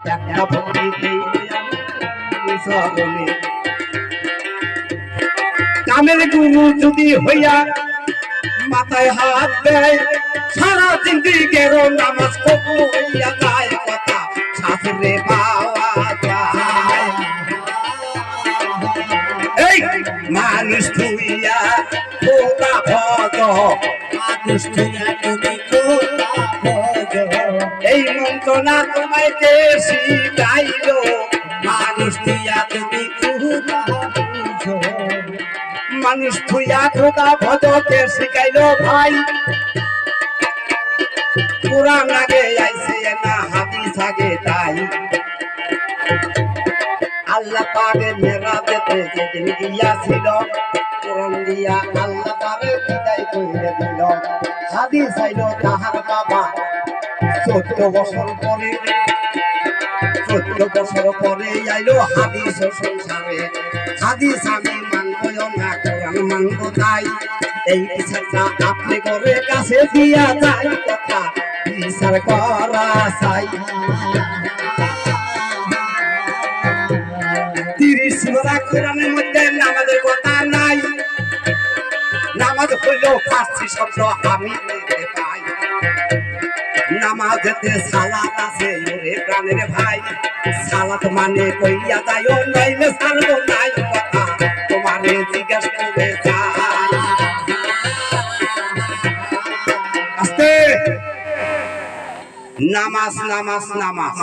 একটা কামের গুরু যদি হইয়া মাথায় হাত দেয়, সারা জিন্দিগের নামাজ হইয়া কথা শাস্ত্রে পাওয়া মানুষ ভজ মানুষ মন্ত্রণা তোমায় কে শিখাইল। মানুষ তুইয়া তুমি মানুষ তুইয়া খোদা ভজ কে শিখাইল ভাই। কোরআন আগে আইছে, না হাদিস আগে তাই। আল্লাহ পাকে মেরা দিতে যেদিন গিয়াছিল, কোরআন দিয়া আল্লাহ তারে বিদায় কইরে দিল। হাদিস আইল তাহার বাবা চোদ্দ বছর পরে, চোদ্দ বছর পরে আইলো হাদিস সংসারে। হাদিস আমি মানবো না, কোরআন মানবো তাই। এই বিচারটা আপনি করে কাছে দিয়া যায় কথা, বিচার করা চাই। তিরিশ সোরা কোরআনের মধ্যে নামাজের কথা নাই। নামাজ হইলেও ফার্সি শব্দ আমি পাই। নামাজেতে সালাত আছে ওরে প্রাণের ভাই। সালাত মানে কইয়া নাইলে সারবো নাই কথা। তোমারে জিজ্ঞাস করে যাই আস্তে। নামাজ নামাজ নামাজ।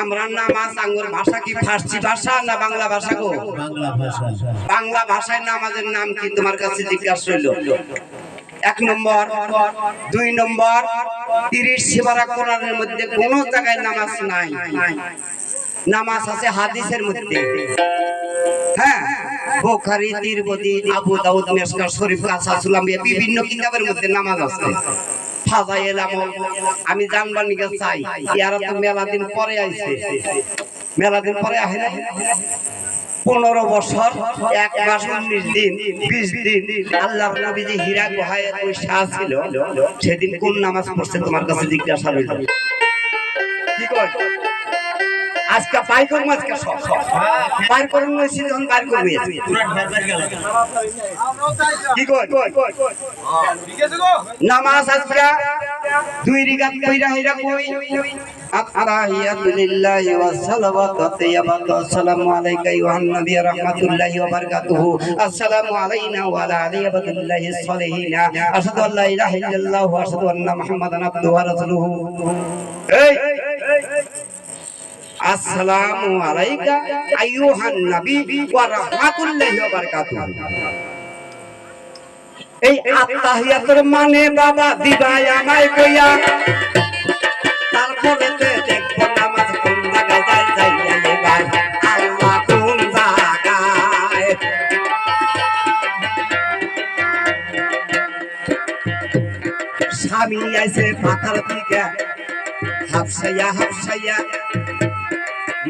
আমরা নামাজ আঙ্গুর ভাষা কি ফার্সি ভাষা না বাংলা ভাষা গো? বাংলা ভাষা। বাংলা ভাষায় নামাজের নাম কি তোমার কাছে জিজ্ঞাসা হইল? এক নম্বর, দুই নম্বর তিরিশ সেবারা কোরআনের মধ্যে কোন জায়গায় নামাজ নাই। নামাজ আছে হাদিসের মধ্যে। হ্যাঁ বোখারি আবু দাউদ বিভিন্ন কিতাবের মধ্যে নামাজ আছে। আমি চাই মেলা দিন পরে আইছে। মেলা দিন পরে আহে পনেরো বছর এক মাস উনিশ দিন বিশ দিন আল্লাহ নবী যে হীরা গুহায় বৈশা ছিল সেদিন কোন নামাজ পড়ছে তোমার কাছে জিজ্ঞাসা রইল? কি কর আজকে পাই করব আজকে সব সব। করুন হয়েছে যখন বাইর করবি কি কর নামাজ আজকে দুই রিগাত কইরা হইরা কই? আসসালামু আলাইকা আইয়ুহান নবী ওয়া রাহমাতুল্লাহি ওয়া বারাকাতুহু। এই! মানে বাবা দিবাই আমায় কইয়া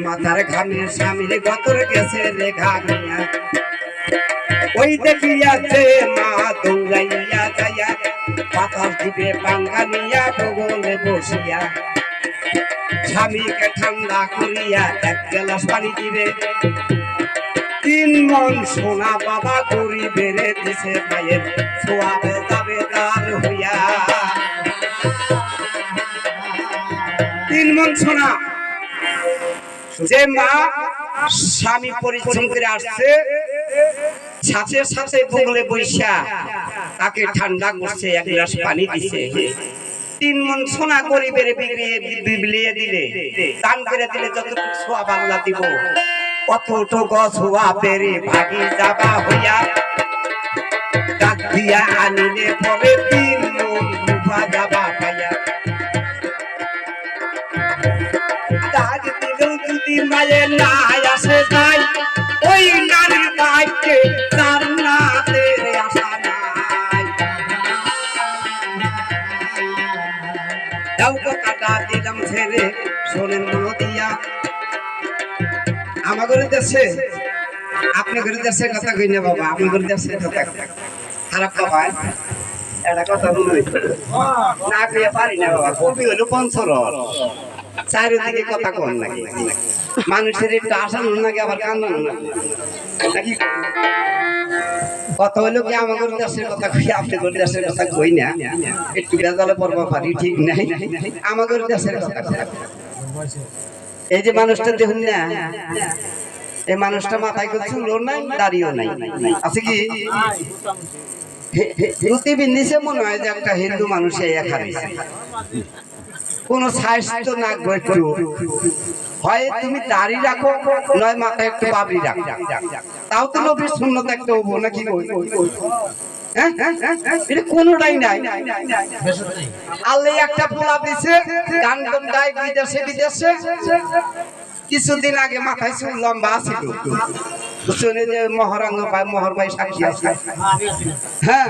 মাথার ঘামে স্বামীর গতর গেছে রেখা নিয়া ওই দেখিয়াছে মা দৌড়াইয়া যাইয়া পাতার দিবে পাঙ্গা নিয়া বগলে বসিয়া। স্বামীকে ঠান্ডা করিয়া এক গ্লাস পানি দিবে। তিন মন সোনা বাবা করি বেড়ে দিছে মায়ের ছোয়াবে যাবে হইয়া। তিন মন সোনা, যে মা স্বামী পরিশ্রম করে আসছে, সাথে সাথে বগলে বৈশা তাকে ঠান্ডা করছে, এক গ্লাস পানি দিছে। তিন মন সোনা গরিবের বিবলিয়ে দিলে, দান করে দিলে যতটুকু সোয়া বাংলা দিব, অতটুকু সোয়া পেরে ভাগি যাবা হইয়া। ডাক দিয়া আনিলে পরে তিন মন রূপা যাবা পাইয়া। ডাক দিলেও যদি মায়ের না আসে যাই শোনেন মনো দিয়া আমাদের দেশে আপনি করে দেশের কথা কই না বাবা করে দেশের কথা খারাপ বাবা এটা কথা বলবি না কইয়া পারি না বাবা, কবি হলো পঞ্চর চারিদিকে কথা কন নাকি মানুষের একটু আসানো নাকি আবার কান্দানো নাকি? কথা হলো কি আমাদের দেশের কথা কই আপনাদের দেশের কথা কই না? একটু বেজালে পড়বা পারি, ঠিক নাই? আমাদের দেশের কথা। এই যে মানুষটা দেখুন না, এই মানুষটা মাথায় করে চুলও নাই, দাড়িও নাই। আছে কি? মনে হয় যে একটা হিন্দু মানুষ এখানে কোন স্বাস্থ্য না হয় তুমি দাড়ি রাখো, নয় মাথায় একটু বাবরি রাখো। তাও তো নবীর শূন্যতা একটা হব নাকি কিছুদিন আগে মাথায় চুল লম্বা ছিল শুনে যে মহারাঙ্গ ভাই মোহর ভাই সাক্ষী আছে। হ্যাঁ।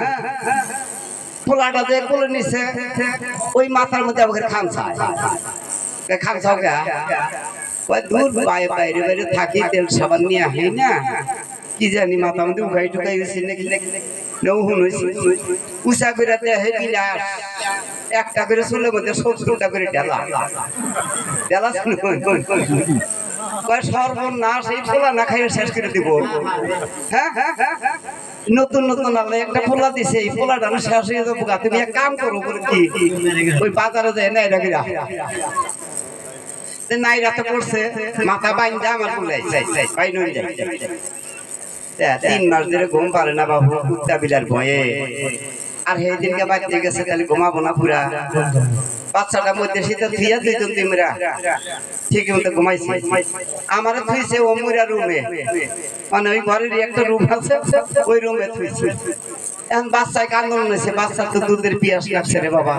পোলাটা যে কোলে নিছে, ওই মাথার মধ্যে আমাকে খামছা। থাকি, তেল সাবান নিয়ে আহে না। কি জানি মাথা মধ্যে উগাই টুকাই গেছি নাকি নৌ হ্যাঁ হ্যাঁ হ্যাঁ। নতুন নতুন একটা পোলা দিছে এই পোলাটা শেষ হয়ে যাব। তুমি এক কাম করো কি? ওই বাজারে যায় না এটা কিরা নাই রাতে পড়ছে মাথা বাইন্দা আমার বাইন হয়ে যায়। তা, তিন মাস ধরে ঘুম পারে না বাবু, কুত্তা বিলার ভয়ে। আর সেই দিনকে বাড়তে গেছে, তাহলে ঘুমাবো না পুরা। মধ্যে দুইজন তিমরা ঠিক মতো আমারও থুইছে, ও মুরা রুমে। মানে ওই ঘরের একটা রুম আছে, ওই রুমে থুইছে। এখন বাচ্চায় কান্দন নিয়েছে বাচ্চার তো দুধের পিয়াস লাগছে রে বাবা।